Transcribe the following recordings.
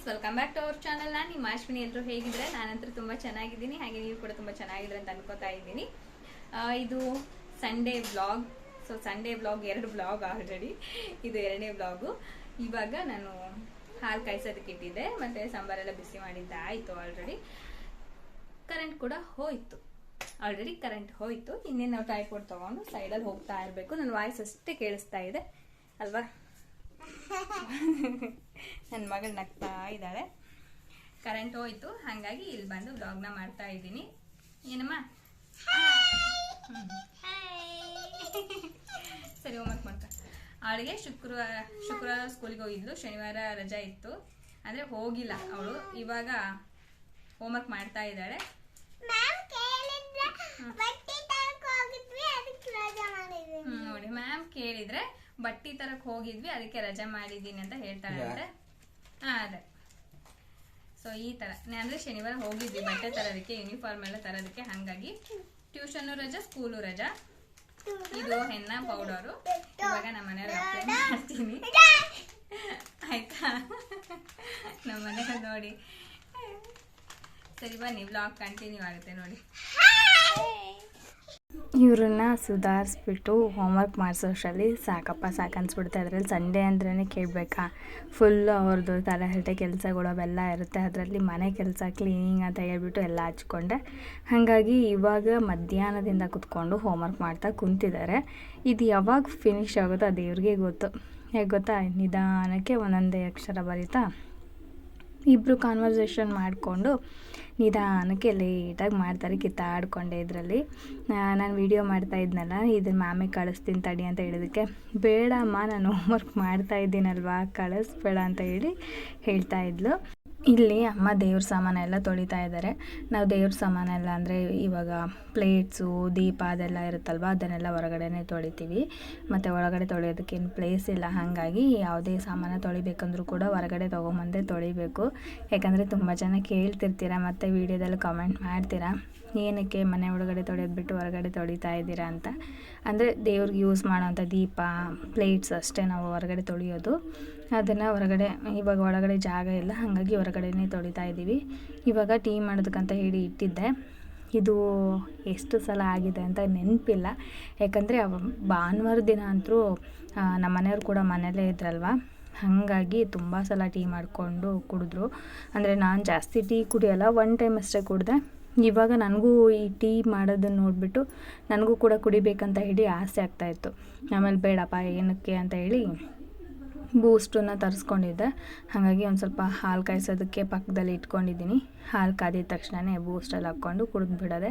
Friends welcome back to our channel ನಾನು ನಿಮ್ಮ ಅಶ್ವಿನಿ ಎಲ್ಲರೂ ಹೇಗಿದ್ರೆ? ನಾನಂತೂ ತುಂಬ ಚೆನ್ನಾಗಿದ್ದೀನಿ. ಹಾಗೆ ನೀವು ಕೂಡ ತುಂಬ ಚೆನ್ನಾಗಿದ್ರೆ ಅಂತ ಅನ್ಕೋತಾ ಇದ್ದೀನಿ. ಇದು Sunday blog so Sunday blog ಎರಡು ಬ್ಲಾಗ್ ಆಲ್ರೆಡಿ ಇದು ಎರಡನೇ ಬ್ಲಾಗು ಇವಾಗ ನಾನು ಹಾಲು ಕಾಯಿಸೋದಕ್ಕೆ ಇಟ್ಟಿದ್ದೆ. ಮತ್ತು ಸಾಂಬಾರೆಲ್ಲ ಬಿಸಿ ಮಾಡಿದ್ದೆ. ಆಯಿತು ಆಲ್ರೆಡಿ ಕರೆಂಟ್ ಕೂಡ ಹೋಯಿತು. ಆಲ್ರೆಡಿ ಕರೆಂಟ್ ಹೋಯಿತು. ಇನ್ನೇನು ನಾವು ಟ್ರೈಪೋರ್ಟ್ ತೊಗೊಂಡು ಸೈಡಲ್ಲಿ ಹೋಗ್ತಾ ಇರಬೇಕು. ನನ್ನ ವಾಯ್ಸ್ ಅಷ್ಟೇ ಕೇಳಿಸ್ತಾ ಇದೆ. ಅಲ್ವಾ? ನನ್ನ ಮಗಳು ನಗ್ತಾ ಇದ್ದಾಳೆ. ಕರೆಂಟ್ ಹೋಯ್ತು ಹಾಗಾಗಿ ಇಲ್ಲಿ ಬಂದು ವ್ಲಾಗ್ನ ಮಾಡ್ತಾ ಇದ್ದೀನಿ. ಏನಮ್ಮ? ಸರಿ ಹೋಮ್ವರ್ಕ್ ಮಾಡ್ತಾ ಅವಳಿಗೆ ಶುಕ್ರವಾರ ಶುಕ್ರವಾರ ಸ್ಕೂಲಿಗೆ ಹೋಗಿದ್ಲು ಶನಿವಾರ ರಜಾ ಇತ್ತು. ಅಂದರೆ ಹೋಗಿಲ್ಲ ಅವಳು. ಇವಾಗ ಹೋಮ್ವರ್ಕ್ ಮಾಡ್ತಾ ಇದ್ದಾಳೆ. ನೋಡಿ ಮ್ಯಾಮ್ ಕೇಳಿದ್ರೆ ಬಟ್ಟಿ ತರಕ್ ಹೋಗಿದ್ವಿ ಅದಕ್ಕೆ ರಜೆ ಮಾಡಿದ್ದೀನಿ ಅಂತ ಹೇಳ್ತಾಳೆ ಅಂತೆ ಹಾ ಅದೇ. ಸೊ ಈ ತರ. ಅಂದ್ರೆ ಶನಿವಾರ ಹೋಗಿದ್ವಿ ಬಟ್ಟೆ ತರೋದಕ್ಕೆ ಯೂನಿಫಾರ್ಮ್ ಎಲ್ಲ ತರೋದಕ್ಕೆ ಹಂಗಾಗಿ ಟ್ಯೂಷನ್ ರಜಾ ಸ್ಕೂಲು ರಜಾ. ಇದು ಹೆನ್ನ ಪೌಡರು. ಇವಾಗ ನಮ್ಮ ಮನೆಯವ್ರಿಗೆ ಅಪ್ಲೈ ಮಾಡ್ತೀನಿ. ಆಯ್ತಾ? ನಮ್ಮ ಮನೆಯವ್ರು ನೋಡಿ. ಸರಿ ಬನ್ನಿ ಬ್ಲಾಗ್ ಕಂಟಿನ್ಯೂ ಆಗುತ್ತೆ ನೋಡಿ. ಇವ್ರನ್ನ ಸುಧಾರಿಸ್ಬಿಟ್ಟು ಹೋಮ್ವರ್ಕ್ ಮಾಡಿಸೋಷ್ಟರಲ್ಲಿ ಸಾಕಪ್ಪ, ಸಾಕು ಅದ್ರಲ್ಲಿ ಸಂಡೇ ಅಂದ್ರೇ ಕೇಳಬೇಕಾ? ಫುಲ್ಲು ಅವ್ರದ್ದು ತಲೆಹರಟೆ ಕೆಲಸಗಳು ಅವೆಲ್ಲ ಇರುತ್ತೆ. ಅದರಲ್ಲಿ ಮನೆ ಕೆಲಸ ಕ್ಲೀನಿಂಗ್ ಅಂತ ಹೇಳ್ಬಿಟ್ಟು ಎಲ್ಲ ಹಚ್ಕೊಂಡೆ. ಹಾಗಾಗಿ ಇವಾಗ ಮಧ್ಯಾಹ್ನದಿಂದ ಕುತ್ಕೊಂಡು ಹೋಮ್ವರ್ಕ್ ಮಾಡ್ತಾ ಕುಂತಿದ್ದಾರೆ. ಇದು ಯಾವಾಗ ಫಿನಿಶ್ ಆಗುತ್ತೋ ಅದು ಇವ್ರಿಗೆ ಗೊತ್ತು. ಹೇಗೆ ಗೊತ್ತಾ? ನಿಧಾನಕ್ಕೆ ಒಂದೊಂದೇ ಅಕ್ಷರ ಬರೀತಾ ಇಬ್ಬರು ಕಾನ್ವರ್ಸೇಷನ್ ಮಾಡಿಕೊಂಡು ನಿಧಾನಕ್ಕೆ ಲೇಟಾಗಿ ಮಾಡ್ತಾರೆ, ಕಿತ್ತಾಡಿಕೊಂಡೆ ಇದರಲ್ಲಿ. ನಾನು ವೀಡಿಯೋ ಮಾಡ್ತಾ ಇದ್ನಲ್ಲ ಇದನ್ನು ಮ್ಯಾಮಿಗೆ ಕಳಿಸ್ತೀನಿ ತಡಿ ಅಂತ ಹೇಳಿದಕ್ಕೆ, ಬೇಡಮ್ಮ, ನಾನು ಹೋಮ್ವರ್ಕ್ ಮಾಡ್ತಾ ಇದ್ದೀನಲ್ವಾ, ಕಳಿಸ್ಬೇಡ ಅಂತ ಹೇಳಿ ಹೇಳ್ತಾ ಇದ್ಲು. ಇಲ್ಲಿ ಅಮ್ಮ ದೇವ್ರ ಸಾಮಾನೆಲ್ಲ ತೊಳಿತಾ ಇದ್ದಾರೆ. ನಾವು ದೇವ್ರ ಸಾಮಾನೆಲ್ಲ ಅಂದರೆ ಇವಾಗ ಪ್ಲೇಟ್ಸು ದೀಪ ಅದೆಲ್ಲ ಇರುತ್ತಲ್ವ, ಅದನ್ನೆಲ್ಲ ಹೊರಗಡೆನೇ ತೊಳಿತೀವಿ. ಮತ್ತು ಒಳಗಡೆ ತೊಳೆಯೋದಕ್ಕೇನು ಪ್ಲೇಸ್ ಇಲ್ಲ. ಹಾಗಾಗಿ ಯಾವುದೇ ಸಾಮಾನು ತೊಳಿಬೇಕಂದ್ರೂ ಕೂಡ ಹೊರಗಡೆ ತೊಗೊಂಬಂದೇ ತೊಳಿಬೇಕು. ಯಾಕಂದರೆ ತುಂಬ ಜನ ಕೇಳ್ತಿರ್ತೀರ, ಮತ್ತು ವೀಡಿಯೋದಲ್ಲಿ ಕಮೆಂಟ್ ಮಾಡ್ತೀರಾ? ಏನಕ್ಕೆ ಮನೆ ಒಳಗಡೆ ತೊಳೆಯೋದು ಬಿಟ್ಟು ಹೊರಗಡೆ ತೊಳಿತಾ ಇದ್ದೀರಾ ಅಂತ? ಅಂದರೆ ದೇವ್ರಿಗೆ ಯೂಸ್ ಮಾಡೋವಂಥ ದೀಪ ಪ್ಲೇಟ್ಸ್ ಅಷ್ಟೇ ನಾವು ಹೊರಗಡೆ ತೊಳೆಯೋದು. ಅದನ್ನು ಹೊರಗಡೆ, ಇವಾಗ ಒಳಗಡೆ ಜಾಗ ಇಲ್ಲ, ಹಾಗಾಗಿ ಹೊರಗಡೆನೇ ತೊಳಿತಾ ಇದ್ದೀವಿ. ಇವಾಗ ಟೀ ಮಾಡೋದಕ್ಕಂತ ಹೇಳಿ ಇಟ್ಟಿದ್ದೆ. ಇದು ಎಷ್ಟು ಸಲ ಆಗಿದೆ ಅಂತ ನೆನಪಿಲ್ಲ. ಯಾಕಂದರೆ ಭಾನುವಾರ ದಿನ ಅಂತೂ ನಮ್ಮ ಮನೆಯವ್ರು ಕೂಡ ಮನೇಲೇ ಇದ್ರಲ್ವ? ಹಾಗಾಗಿ ತುಂಬ ಸಲ ಟೀ ಮಾಡಿಕೊಂಡು ಕುಡಿದ್ರು. ಅಂದರೆ ನಾನು ಜಾಸ್ತಿ ಟೀ ಕುಡಿಯೋಲ್ಲ ಒನ್ ಟೈಮ್ ಅಷ್ಟೇ ಕುಡಿದೆ. ಇವಾಗ ನನಗೂ ಈ ಟೀ ಮಾಡೋದನ್ನ ನೋಡಿಬಿಟ್ಟು ನನಗೂ ಕೂಡ ಕುಡಿಬೇಕಂತ ಹೇಳಿ ಆಸೆ ಆಗ್ತಾಯಿತ್ತು ಆಮೇಲೆ ಬೇಡಪ್ಪ, ಏನಕ್ಕೆ ಅಂತ ಹೇಳಿ ಬೂಸ್ಟನ್ನು ತರಿಸ್ಕೊಂಡಿದ್ದೆ. ಹಾಗಾಗಿ ಒಂದು ಸ್ವಲ್ಪ ಹಾಲು ಕಾಯಿಸೋದಕ್ಕೆ ಪಕ್ಕದಲ್ಲಿ ಇಟ್ಕೊಂಡಿದ್ದೀನಿ. ಹಾಲು ಕಾದಿದ ತಕ್ಷಣವೇ ಬೂಸ್ಟಲ್ಲಿ ಹಾಕ್ಕೊಂಡು ಕುಡಿದ್ಬಿಡೋದೆ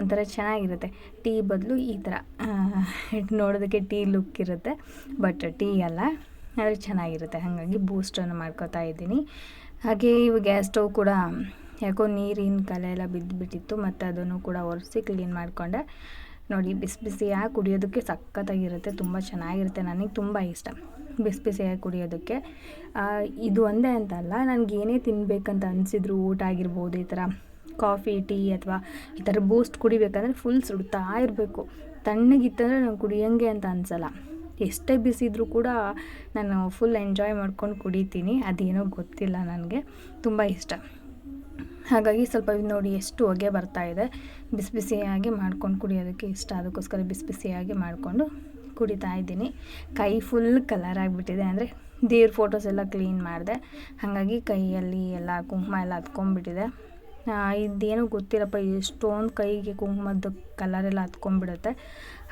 ಒಂಥರ ಚೆನ್ನಾಗಿರುತ್ತೆ. ಟೀ ಬದಲು ಈ ಥರ ನೋಡೋದಕ್ಕೆ ಟೀ ಲುಕ್ ಇರುತ್ತೆ, ಬಟ್ ಟೀ ಅಲ್ಲ, ಆದರೆ ಚೆನ್ನಾಗಿರುತ್ತೆ. ಹಾಗಾಗಿ ಬೂಸ್ಟನ್ನು ಮಾಡ್ಕೋತಾ ಇದ್ದೀನಿ. ಹಾಗೆ ಇವು ಗ್ಯಾಸ್ ಸ್ಟವ್ ಕೂಡ ಯಾಕೋ ನೀರಿನ ಕಲೆ ಎಲ್ಲ ಬಿದ್ದುಬಿಟ್ಟಿತ್ತು ಮತ್ತು ಅದನ್ನು ಕೂಡ ಒರೆಸಿ ಕ್ಲೀನ್ ಮಾಡಿಕೊಂಡೆ. ನೋಡಿ, ಬಿಸಿ ಬಿಸಿಯಾಗಿ ಕುಡಿಯೋದಕ್ಕೆ ಸಖತ್ತಾಗಿರುತ್ತೆ, ತುಂಬ ಚೆನ್ನಾಗಿರುತ್ತೆ, ನನಗೆ ತುಂಬ ಇಷ್ಟ. ಬಿಸಿ ಬಿಸಿಯಾಗಿ ಕುಡಿಯೋದಕ್ಕೆ. ಇದು ಒಂದೇ ಅಂತಲ್ಲ ನನಗೆ ಏನೇ ತಿನ್ನಬೇಕಂತ ಅನಿಸಿದ್ರು ಊಟ ಆಗಿರ್ಬೋದು, ಈ ಥರ ಕಾಫಿ, ಟೀ ಅಥವಾ ಈ ಥರ ಬೂಸ್ಟ್ ಕುಡಿಬೇಕಂದ್ರೆ ಫುಲ್ ಸುಡ್ತಾ ಇರಬೇಕು. ತಣ್ಣಗಿತ್ತಂದರೆ ನಾನು ಕುಡಿಯೋಂಗೆ ಅಂತ ಅನಿಸಲ್ಲ. ಎಷ್ಟೇ ಬಿಸಿದ್ರೂ ಕೂಡ ನಾನು ಫುಲ್ ಎಂಜಾಯ್ ಮಾಡ್ಕೊಂಡು ಕುಡಿತೀನಿ, ಅದೇನೋ ಗೊತ್ತಿಲ್ಲ ನನಗೆ. ತುಂಬ ಇಷ್ಟ. ಹಾಗಾಗಿ ಸ್ವಲ್ಪ ನೋಡಿ ಎಷ್ಟು ಹೊಗೆ ಬರ್ತಾ ಇದೆ. ಬಿಸಿ ಬಿಸಿಯಾಗಿ ಮಾಡ್ಕೊಂಡು ಕುಡಿಯೋದಕ್ಕೆ ಇಷ್ಟ. ಅದಕ್ಕೋಸ್ಕರ ಬಿಸಿ ಬಿಸಿಯಾಗಿ ಮಾಡಿಕೊಂಡು ಕುಡಿತಾ ಇದ್ದೀನಿ. ಕೈ ಫುಲ್ ಕಲರ್ ಆಗಿಬಿಟ್ಟಿದೆ. ಅಂದರೆ ದೇವ್ರ ಫೋಟೋಸ್ ಎಲ್ಲ ಕ್ಲೀನ್ ಮಾಡಿದೆ. ಹಾಗಾಗಿ ಕೈಯಲ್ಲಿ ಎಲ್ಲ ಕುಂಕುಮ ಎಲ್ಲ ಹತ್ಕೊಂಡ್ಬಿಟ್ಟಿದೆ. ಇದೇನೋ ಗೊತ್ತಿಲ್ಲಪ್ಪ, ಎಷ್ಟೊಂದು ಕೈಗೆ ಕುಂಕುಮದ ಕಲರೆಲ್ಲ ಹತ್ಕೊಂಡ್ಬಿಡುತ್ತೆ.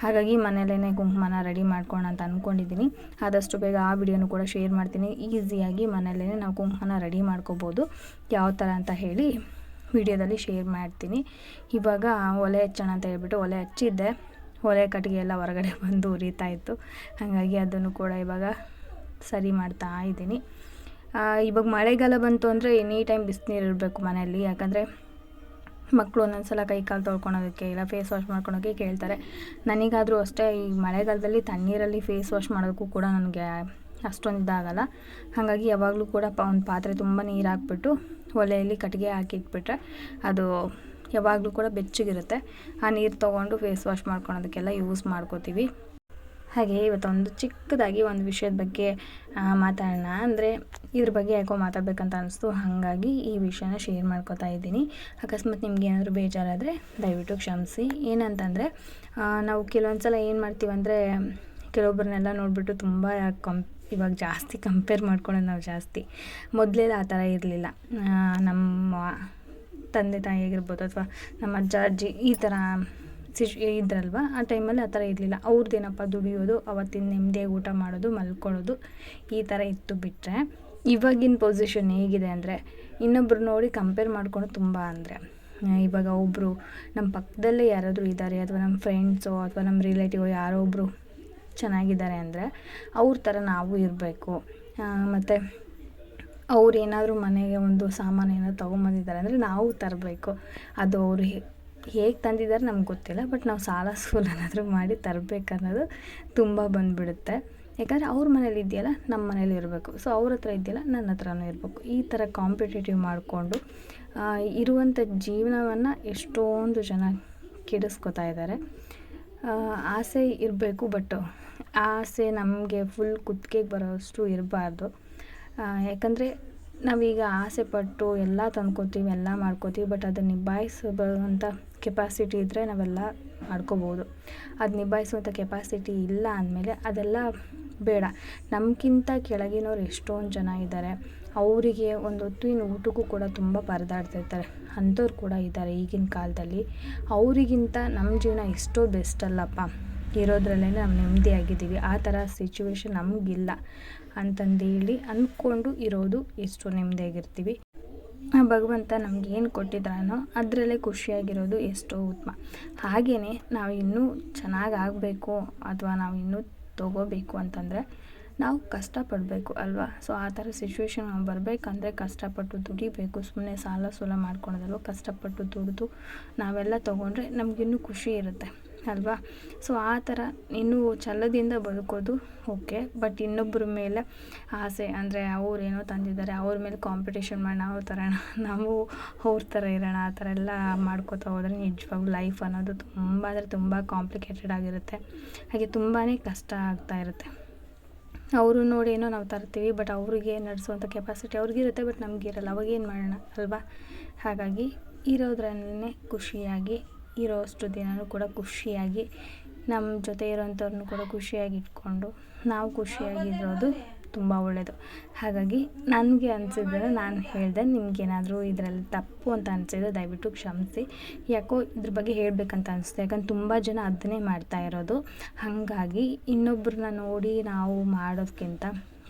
ಹಾಗಾಗಿ ಮನೇಲೇ ಕುಂಕುಮನ ರೆಡಿ ಮಾಡ್ಕೊಳ್ಳೋಣ ಅಂತ ಅಂದ್ಕೊಂಡಿದ್ದೀನಿ ಆದಷ್ಟು ಬೇಗ ಆ ವಿಡಿಯೋನು ಕೂಡ ಶೇರ್ ಮಾಡ್ತೀನಿ. ಈಸಿಯಾಗಿ ಮನೇಲೇ ನಾವು ಕುಂಕುಮನ ರೆಡಿ ಮಾಡ್ಕೋಬೋದು. ಯಾವ ಥರ ಅಂತ ಹೇಳಿ ವಿಡಿಯೋದಲ್ಲಿ ಶೇರ್ ಮಾಡ್ತೀನಿ. ಇವಾಗ ಒಲೆ ಹಚ್ಚೋಣ ಅಂತ ಹೇಳ್ಬಿಟ್ಟು ಒಲೆ ಹಚ್ಚಿದ್ದೆ. ಒಲೆ ಕಟ್ಟಿಗೆ ಎಲ್ಲ ಹೊರಗಡೆ ಬಂದು ಉರಿತಾ ಇತ್ತು. ಹಾಗಾಗಿ ಅದನ್ನು ಕೂಡ ಇವಾಗ ಸರಿ ಮಾಡ್ತಾ ಇದ್ದೀನಿ. ಇವಾಗ ಮಳೆಗಾಲ ಬಂತು ಅಂದರೆ ಎನಿ ಟೈಮ್ ಬಿಸಿನೀರು ಇರಬೇಕು ಮನೆಯಲ್ಲಿ. ಯಾಕಂದರೆ ಮಕ್ಕಳು ಒಂದೊಂದ್ಸಲ ಕೈ ಕಾಲು ತೊಳ್ಕೊಳೋದಕ್ಕೆ ಇಲ್ಲ ಫೇಸ್ ವಾಶ್ ಮಾಡ್ಕೊಳೋಕ್ಕೆ ಕೇಳ್ತಾರೆ. ನನಗಾದರೂ ಅಷ್ಟೇ ಈ ಮಳೆಗಾಲದಲ್ಲಿ ತಣ್ಣೀರಲ್ಲಿ ಫೇಸ್ ವಾಶ್ ಮಾಡೋದಕ್ಕೂ ಕೂಡ ನನಗೆ ಅಷ್ಟೊಂದು ಇದಾಗಲ್ಲ. ಹಾಗಾಗಿ ಯಾವಾಗಲೂ ಕೂಡ ಪ, ಒಂದು ಪಾತ್ರೆ ತುಂಬ ನೀರು ಹಾಕ್ಬಿಟ್ಟು ಒಲೆಯಲ್ಲಿ ಕಟ್ಟಿಗೆ ಹಾಕಿಟ್ಬಿಟ್ರೆ ಅದು ಯಾವಾಗಲೂ ಕೂಡ ಬೆಚ್ಚಗಿರುತ್ತೆ. ಆ ನೀರು ತೊಗೊಂಡು ಫೇಸ್ ವಾಶ್ ಮಾಡ್ಕೊಳೋದಕ್ಕೆಲ್ಲ ಯೂಸ್ ಮಾಡ್ಕೋತೀವಿ. ಹಾಗೆ ಇವತ್ತೊಂದು ಚಿಕ್ಕದಾಗಿ ಒಂದು ವಿಷಯದ ಬಗ್ಗೆ ಮಾತಾಡೋಣ. ಅಂದರೆ ಇದ್ರ ಬಗ್ಗೆ ಯಾಕೋ ಮಾತಾಡ್ಬೇಕಂತ ಅನಿಸ್ತು. ಹಾಗಾಗಿ ಈ ವಿಷಯನ ಶೇರ್ ಮಾಡ್ಕೊತಾ ಇದ್ದೀನಿ. ಅಕಸ್ಮಾತ್ ನಿಮ್ಗೆ ಏನಾದರೂ ಬೇಜಾರಾದರೆ ದಯವಿಟ್ಟು ಕ್ಷಮಿಸಿ. ಏನಂತಂದರೆ ನಾವು ಕೆಲವೊಂದು ಸಲ ಏನು ಮಾಡ್ತೀವಿ ಅಂದರೆ ಕೆಲವೊಬ್ಬರನ್ನೆಲ್ಲ ನೋಡಿಬಿಟ್ಟು ತುಂಬ ಕಂಪ್ ಇವಾಗ ಜಾಸ್ತಿ ಕಂಪೇರ್ ಮಾಡ್ಕೊಳ್ಳೋದು ನಾವು ಜಾಸ್ತಿ. ಮೊದಲೆಲ್ಲ ಆ ಥರ ಇರಲಿಲ್ಲ. ನಮ್ಮ ತಂದೆ ತಾಯಿ ಆಗಿರ್ಬೋದು ಅಥವಾ ನಮ್ಮ ಅಜ್ಜ ಅಜ್ಜಿ ಈ ಥರ ಸಿಚ್ ಇದ್ರಲ್ವ? ಆ ಟೈಮಲ್ಲಿ ಆ ಥರ ಇರಲಿಲ್ಲ. ಅವ್ರದ್ದೇನಪ್ಪ ದುಡಿಯೋದು, ಅವತ್ತಿನ ನೆಮ್ಮದಿಯಾಗಿ ಊಟ ಮಾಡೋದು, ಮಲ್ಕೊಳ್ಳೋದು, ಈ ಥರ ಇತ್ತು ಬಿಟ್ಟರೆ ಇವಾಗಿನ ಪೊಸಿಷನ್ ಹೇಗಿದೆ ಅಂದರೆ, ಇನ್ನೊಬ್ರು ನೋಡಿ ಕಂಪೇರ್ ಮಾಡ್ಕೊಂಡು ತುಂಬ ಅಂದರೆ. ಇವಾಗ ಒಬ್ಬರು ನಮ್ಮ ಪಕ್ಕದಲ್ಲೇ ಯಾರಾದರೂ ಇದ್ದಾರೆ, ಅಥವಾ ನಮ್ಮ ಫ್ರೆಂಡ್ಸೋ ಅಥವಾ ನಮ್ಮ ರಿಲೇಟಿವ್ ಯಾರೋ ಒಬ್ಬರು ಚೆನ್ನಾಗಿದ್ದಾರೆ ಅಂದರೆ, ಅವ್ರ ಥರ ನಾವು ಇರಬೇಕು. ಮತ್ತು ಅವ್ರು ಏನಾದರೂ ಮನೆಗೆ ಒಂದು ಸಾಮಾನು ಏನಾದ್ರು ತೊಗೊಂಬಂದಿದ್ದಾರೆ ಅಂದರೆ ನಾವು ತರಬೇಕು. ಅದು ಅವರು ಹೇಗೆ ತಂದಿದ್ದಾರೆ ನಮ್ಗೆ ಗೊತ್ತಿಲ್ಲ, ಬಟ್ ನಾವು ಸಾಲ ಸೂಲನಾದರೂ ಮಾಡಿ ತರಬೇಕನ್ನೋದು ತುಂಬ ಬಂದುಬಿಡುತ್ತೆ. ಯಾಕಂದರೆ ಅವ್ರ ಮನೇಲಿ ಇದೆಯಲ್ಲ ನಮ್ಮ ಮನೇಲಿ ಇರಬೇಕು. ಸೊ ಅವ್ರ ಹತ್ರ ಇದೆಯಲ್ಲ ನನ್ನ ಹತ್ರನೂ ಇರಬೇಕು. ಈ ಥರ ಕಾಂಪಿಟೇಟಿವ್ ಮಾಡಿಕೊಂಡು ಇರುವಂಥ ಜೀವನವನ್ನು ಎಷ್ಟೊಂದು ಜನ ಕೆಡಿಸ್ಕೊತಾ ಇದ್ದಾರೆ ಆಸೆ ಇರಬೇಕು, ಬಟ್ ಆಸೆ ನಮಗೆ ಫುಲ್ ಕುತ್ತಿಗೆಗೆ ಬರೋಷ್ಟು ಇರಬಾರ್ದು. ಯಾಕಂದರೆ ನಾವೀಗ ಆಸೆ ಪಟ್ಟು ಎಲ್ಲ ತಂದ್ಕೋತೀವಿ, ಎಲ್ಲ ಮಾಡ್ಕೋತೀವಿ ಬಟ್ ಅದನ್ನು ನಿಭಾಯಿಸುವಂಥ ಕೆಪಾಸಿಟಿ ಇದ್ದರೆ ನಾವೆಲ್ಲ ಮಾಡ್ಕೋಬೋದು. ಅದು ನಿಭಾಯಿಸುವಂಥ ಕೆಪಾಸಿಟಿ ಇಲ್ಲ ಅಂದಮೇಲೆ ಅದೆಲ್ಲ ಬೇಡ. ನಮಗಿಂತ ಕೆಳಗಿನವ್ರು ಎಷ್ಟೊಂದು ಜನ ಇದ್ದಾರೆ ಅವರಿಗೆ ಒಂದು ಹೊತ್ತಿನ ಊಟಕ್ಕೂ ಕೂಡ ತುಂಬ ಪರದಾಡ್ತಿರ್ತಾರೆ ಅಂಥವ್ರು ಕೂಡ ಇದ್ದಾರೆ ಈಗಿನ ಕಾಲದಲ್ಲಿ. ಅವರಿಗಿಂತ ನಮ್ಮ ಜೀವನ ಎಷ್ಟೋ ಬೆಸ್ಟ್ ಅಲ್ಲಪ್ಪ. ಇರೋದ್ರಲ್ಲೇ ನಾವು ನೆಮ್ಮದಿಯಾಗಿದ್ದೀವಿ. ಆ ಥರ ಸಿಚುವೇಶನ್ ನಮಗಿಲ್ಲ ಅಂತಂದೇಳಿ ಅಂದ್ಕೊಂಡು ಇರೋದು ಎಷ್ಟೋ ನೆಮ್ಮದಿಯಾಗಿರ್ತೀವಿ. ಆ ಭಗವಂತ ನಮ್ಗೆ ಏನು ಕೊಟ್ಟಿದ್ದಾನೋ ಅದರಲ್ಲೇ ಖುಷಿಯಾಗಿರೋದು ಎಷ್ಟೋ ಉತ್ತಮ. ಹಾಗೆಯೇ ನಾವು ಇನ್ನೂ ಚೆನ್ನಾಗಿ ಆಗಬೇಕು ಅಥವಾ ನಾವು ಇನ್ನೂ ತಗೋಬೇಕು ಅಂತಂದರೆ ನಾವು ಕಷ್ಟಪಡಬೇಕು ಅಲ್ವಾ? ಸೊ ಆ ಥರ ಸಿಚುವೇಶನ್ ನಾವು ಬರಬೇಕಂದ್ರೆ ಕಷ್ಟಪಟ್ಟು ದುಡಿಬೇಕು. ಸುಮ್ಮನೆ ಸಾಲ ಸೂಲ ಮಾಡ್ಕೊಳೋದಲ್ವ, ಕಷ್ಟಪಟ್ಟು ದುಡಿದು ನಾವೆಲ್ಲ ತೊಗೊಂಡ್ರೆ ನಮಗಿನ್ನೂ ಖುಷಿ ಇರುತ್ತೆ. ಅಲ್ವಾ? ಸೊ ಆ ಥರ ಇನ್ನೂ ಛಲದಿಂದ ಬದುಕೋದು ಓಕೆ. ಬಟ್ ಇನ್ನೊಬ್ಬರ ಮೇಲೆ ಆಸೆ, ಅಂದರೆ ಅವ್ರು ಏನೋ ತಂದಿದ್ದಾರೆ, ಅವ್ರ ಮೇಲೆ ಕಾಂಪಿಟೇಷನ್ ಮಾಡಿ ನಾವು ತರೋಣ ನಾವು ಅವ್ರ ಥರ ಇರೋಣ, ಆ ಥರ ಎಲ್ಲ ಮಾಡ್ಕೋತಾ ಹೋದರೆ ನಿಜವಾಗ್ಲೂ ಲೈಫ್ ಅನ್ನೋದು ತುಂಬ, ಅಂದರೆ ತುಂಬ ಕಾಂಪ್ಲಿಕೇಟೆಡ್ ಆಗಿರುತ್ತೆ. ಹಾಗೆ ತುಂಬಾ ಕಷ್ಟ ಆಗ್ತಾ ಇರುತ್ತೆ. ಅವರು ನೋಡಿ ಏನೋ ನಾವು ತರ್ತೀವಿ ಬಟ್ ಅವ್ರಿಗೆ ನಡೆಸುವಂಥ ಕೆಪಾಸಿಟಿ ಅವ್ರಿಗಿರುತ್ತೆ ಬಟ್ ನಮಗಿರಲ್ಲ. ಅವಾಗೇನು ಮಾಡೋಣ, ಅಲ್ವಾ? ಹಾಗಾಗಿ ಇರೋದ್ರಲ್ಲೇ ಖುಷಿಯಾಗಿ ಇರೋಷ್ಟು ದಿನವೂ ಕೂಡ ಖುಷಿಯಾಗಿ ನಮ್ಮ ಜೊತೆ ಇರೋಂಥವ್ರನ್ನೂ ಕೂಡ ಖುಷಿಯಾಗಿ ಇಟ್ಕೊಂಡು ನಾವು ಖುಷಿಯಾಗಿರೋದು ತುಂಬ ಒಳ್ಳೆಯದು ಹಾಗಾಗಿ ನನಗೆ ಅನಿಸಿದ್ರೆ ನಾನು ಹೇಳಿದೆ, ನಿಮಗೇನಾದರೂ ಇದರಲ್ಲಿ ತಪ್ಪು ಅಂತ ಅನಿಸಿದ್ರೆ ದಯವಿಟ್ಟು ಕ್ಷಮಿಸಿ. ಯಾಕೋ ಇದ್ರ ಬಗ್ಗೆ ಹೇಳಬೇಕಂತ ಅನಿಸ್ತು ಯಾಕಂದ್ರೆ ತುಂಬ ಜನ ಅದನ್ನೇ ಮಾಡ್ತಾ ಇರೋದು. ಹಾಗಾಗಿ ಇನ್ನೊಬ್ಬರನ್ನ ನೋಡಿ ನಾವು ಮಾಡೋದಕ್ಕಿಂತ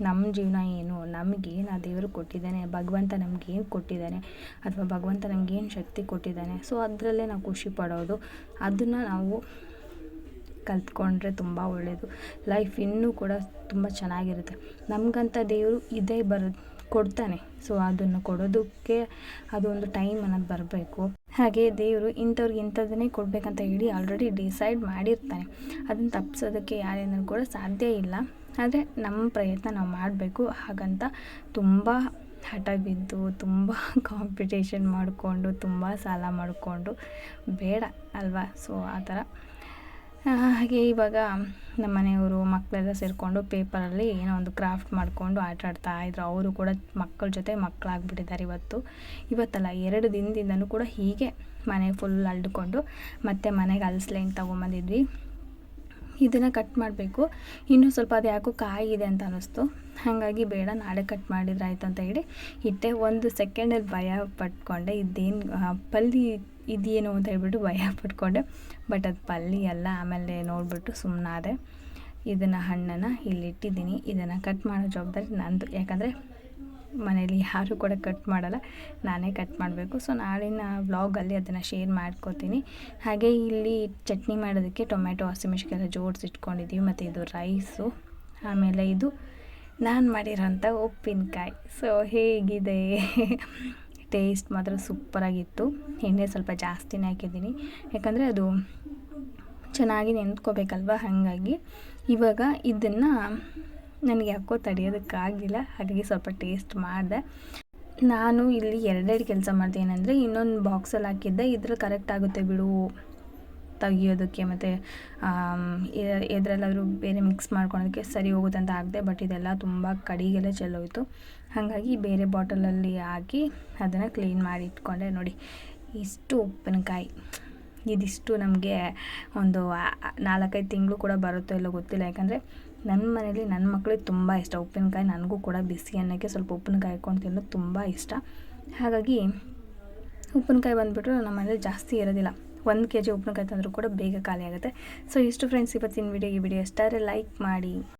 ನಮ್ಮ ಜೀವನ ಏನು ನಮಗೇನು ಆ ದೇವರು ಕೊಟ್ಟಿದ್ದಾನೆ, ಭಗವಂತ ನಮಗೇನು ಕೊಟ್ಟಿದ್ದಾನೆ ಅಥವಾ ಭಗವಂತ ನಮಗೇನು ಶಕ್ತಿ ಕೊಟ್ಟಿದ್ದಾನೆ. ಸೊ ಅದರಲ್ಲೇ ನಾವು ಖುಷಿ ಪಡೋದು. ಅದನ್ನು ನಾವು ಕಲ್ತ್ಕೊಂಡ್ರೆ ತುಂಬ ಒಳ್ಳೆಯದು ಲೈಫ್ ಇನ್ನೂ ಕೂಡ ತುಂಬ ಚೆನ್ನಾಗಿರುತ್ತೆ. ನಮಗಂತ ದೇವರು ಇದೇ ಬರ, ಕೊಡ್ತಾನೆ. ಸೊ ಅದನ್ನು ಕೊಡೋದಕ್ಕೆ ಅದೊಂದು ಟೈಮ್ ಅನ್ನೋದು ಬರಬೇಕು. ಹಾಗೆ ದೇವರು ಇಂಥವ್ರಿಗೆ ಇಂಥದ್ದನ್ನೇ ಕೊಡಬೇಕಂತ ಹೇಳಿ ಆಲ್ರೆಡಿ ಡಿಸೈಡ್ ಮಾಡಿರ್ತಾನೆ. ಅದನ್ನು ತಪ್ಪಿಸೋದಕ್ಕೆ ಯಾರೇನೂ ಕೂಡ ಸಾಧ್ಯ ಇಲ್ಲ. ಆದರೆ ನಮ್ಮ ಪ್ರಯತ್ನ ನಾವು ಮಾಡಬೇಕು. ಹಾಗಂತ ತುಂಬ ಹಠ ಬಿದ್ದು ತುಂಬ ಕಾಂಪಿಟೇಷನ್ ಮಾಡಿಕೊಂಡು, ತುಂಬ ಸಾಲ ಮಾಡಿಕೊಂಡು ಬೇಡ ಅಲ್ವಾ? ಸೊ ಆ ಥರ. ಹಾಗೆ ಇವಾಗ ನಮ್ಮ ಮನೆಯವರು ಮಕ್ಕಳೆಲ್ಲ ಸೇರಿಕೊಂಡು ಪೇಪರಲ್ಲಿ ಏನೋ ಒಂದು ಕ್ರಾಫ್ಟ್ ಮಾಡಿಕೊಂಡು ಆಟ ಆಡ್ತಾ ಇದ್ರು. ಅವರು ಕೂಡ ಮಕ್ಕಳ ಜೊತೆ ಮಕ್ಕಳಾಗ್ಬಿಟ್ಟಿದ್ದಾರೆ ಇವತ್ತು. ಇವತ್ತಲ್ಲ, ಎರಡು ದಿನದಿಂದನೂ ಕೂಡ ಹೀಗೆ ಮನೆ ಫುಲ್ ಅಲ್ದುಕೊಂಡು ಮತ್ತೆ ಮನೆಗೆ ಅಲ್ಸ್ಲೈನ್ ತೊಗೊಂಬಂದಿದ್ವಿ. ಇದನ್ನು ಕಟ್ ಮಾಡಬೇಕು. ಇನ್ನೂ ಸ್ವಲ್ಪ ಅದು ಯಾಕೋ ಕಾಯಿ ಇದೆ ಅಂತ ಅನ್ನಿಸ್ತು. ಹಾಗಾಗಿ ಬೇಡ, ನಾಳೆ ಕಟ್ ಮಾಡಿದ್ರೆ ಆಯ್ತು ಅಂತ ಹೇಳಿ ಇಟ್ಟೆ. ಒಂದು ಸೆಕೆಂಡಲ್ಲಿ ಭಯ ಪಟ್ಕೊಂಡೆ. ಇದೇನು ಪಲ್ಲಿ ಇದೇನು ಅಂತ ಹೇಳ್ಬಿಟ್ಟು ಭಯ ಪಟ್ಕೊಂಡೆ. ಬಟ್ ಅದು ಪಲ್ಲಿ ಅಲ್ಲ, ಆಮೇಲೆ ನೋಡಿಬಿಟ್ಟು ಸುಮ್ಮನಾದೆ ಇದನ್ನು ಹಣ್ಣನ್ನು ಇಲ್ಲಿಟ್ಟಿದ್ದೀನಿ. ಇದನ್ನು ಕಟ್ ಮಾಡೋ ಜವಾಬ್ದಾರಿ ನಂದು. ಯಾಕಂದರೆ ಮನೇಲಿ ಯಾರು ಕೂಡ ಕಟ್ ಮಾಡಲ್ಲ. ನಾನೇ ಕಟ್ ಮಾಡಬೇಕು. ಸೊ ನಾಳಿನ ವ್ಲಾಗಲ್ಲಿ ಅದನ್ನು ಶೇರ್ ಮಾಡ್ಕೋತೀನಿ. ಹಾಗೆ ಇಲ್ಲಿ ಚಟ್ನಿ ಮಾಡೋದಕ್ಕೆ ಟೊಮೆಟೊ ಹಸಿಮೆಣ್ಸಿಕಾಯಿ ಜೋಡಿಸಿ ಇಟ್ಕೊಂಡಿದ್ದೀವಿ ಮತ್ತು ಇದು ರೈಸು ಆಮೇಲೆ ಇದು ನಾನು ಮಾಡಿರೋಂಥ ಉಪ್ಪಿನಕಾಯಿ. ಸೊ ಹೇಗಿದೆ? ಟೇಸ್ಟ್ ಮಾತ್ರ ಸೂಪರಾಗಿತ್ತು ಎಣ್ಣೆ ಸ್ವಲ್ಪ ಜಾಸ್ತಿನೇ ಹಾಕಿದ್ದೀನಿ. ಯಾಕಂದರೆ ಅದು ಚೆನ್ನಾಗಿ ನೆನ್ಕೋಬೇಕಲ್ವ ಹಾಗಾಗಿ ಇವಾಗ ಇದನ್ನು ನನಗೆ ಯಾಕೋ ತಡೆಯೋದಕ್ಕಾಗಿಲ್ಲ ಹಾಗಾಗಿ ಸ್ವಲ್ಪ ಟೇಸ್ಟ್ ಮಾಡಿದೆ. ನಾನು ಇಲ್ಲಿ ಎರಡೆರಡು ಕೆಲಸ ಮಾಡಿದೆ ಏನಂದರೆ, ಇನ್ನೊಂದು ಬಾಕ್ಸಲ್ಲಿ ಹಾಕಿದ್ದೆ. ಇದ್ರಲ್ಲಿ ಕರೆಕ್ಟ್ ಆಗುತ್ತೆ ಬಿಡು, ತೆಗಿಯೋದಕ್ಕೆ ಮತ್ತು ಎದ್ರಲ್ಲಾದರೂ ಬೇರೆ ಮಿಕ್ಸ್ ಮಾಡ್ಕೊಳೋದಕ್ಕೆ ಸರಿ ಹೋಗುತ್ತೆ ಅಂತ ಹಾಕಿದೆ ಬಟ್ ಇದೆಲ್ಲ ತುಂಬ ಕಡಿಗೆಲ್ಲ ಚೆಲ್ಲೋಯಿತು. ಹಾಗಾಗಿ ಬೇರೆ ಬಾಟಲಲ್ಲಿ ಹಾಕಿ ಅದನ್ನು ಕ್ಲೀನ್ ಮಾಡಿ ಇಟ್ಕೊಂಡೆ. ನೋಡಿ, ಇಷ್ಟು ಉಪ್ಪಿನಕಾಯಿ. ಇದಿಷ್ಟು ನಮಗೆ ಒಂದು ನಾಲ್ಕೈದು ತಿಂಗಳು ಕೂಡ ಬರುತ್ತೋ ಇಲ್ಲೋ ಗೊತ್ತಿಲ್ಲ. ಯಾಕಂದರೆ ನನ್ನ ಮನೇಲಿ ನನ್ನ ಮಕ್ಕಳಿಗೆ ತುಂಬ ಇಷ್ಟ. ಉಪ್ಪಿನಕಾಯಿ ನನಗೂ ಕೂಡ ಬಿಸಿ ಅನ್ನಕ್ಕೆ ಸ್ವಲ್ಪ ಉಪ್ಪಿನಕಾಯಿ ಹಾಕ್ಕೊಂಡು ತಿನ್ನೋದು ತುಂಬ ಇಷ್ಟ. ಹಾಗಾಗಿ ಉಪ್ಪಿನಕಾಯಿ ಬಂದುಬಿಟ್ರೆ ನಮ್ಮ ಮನೇಲಿ ಜಾಸ್ತಿ ಇರೋದಿಲ್ಲ. ಒಂದು ಕೆ ಜಿ ಉಪ್ಪಿನಕಾಯಿ ತಂದರೂ ಕೂಡ ಬೇಗ ಖಾಲಿ ಆಗುತ್ತೆ. ಸೊ ಇಷ್ಟು ಫ್ರೆಂಡ್ಸ್ ಇವತ್ತಿನ ವಿಡಿಯೋ ಈ ವಿಡಿಯೋ ಇಷ್ಟ ಆದರೆ ಲೈಕ್ ಮಾಡಿ.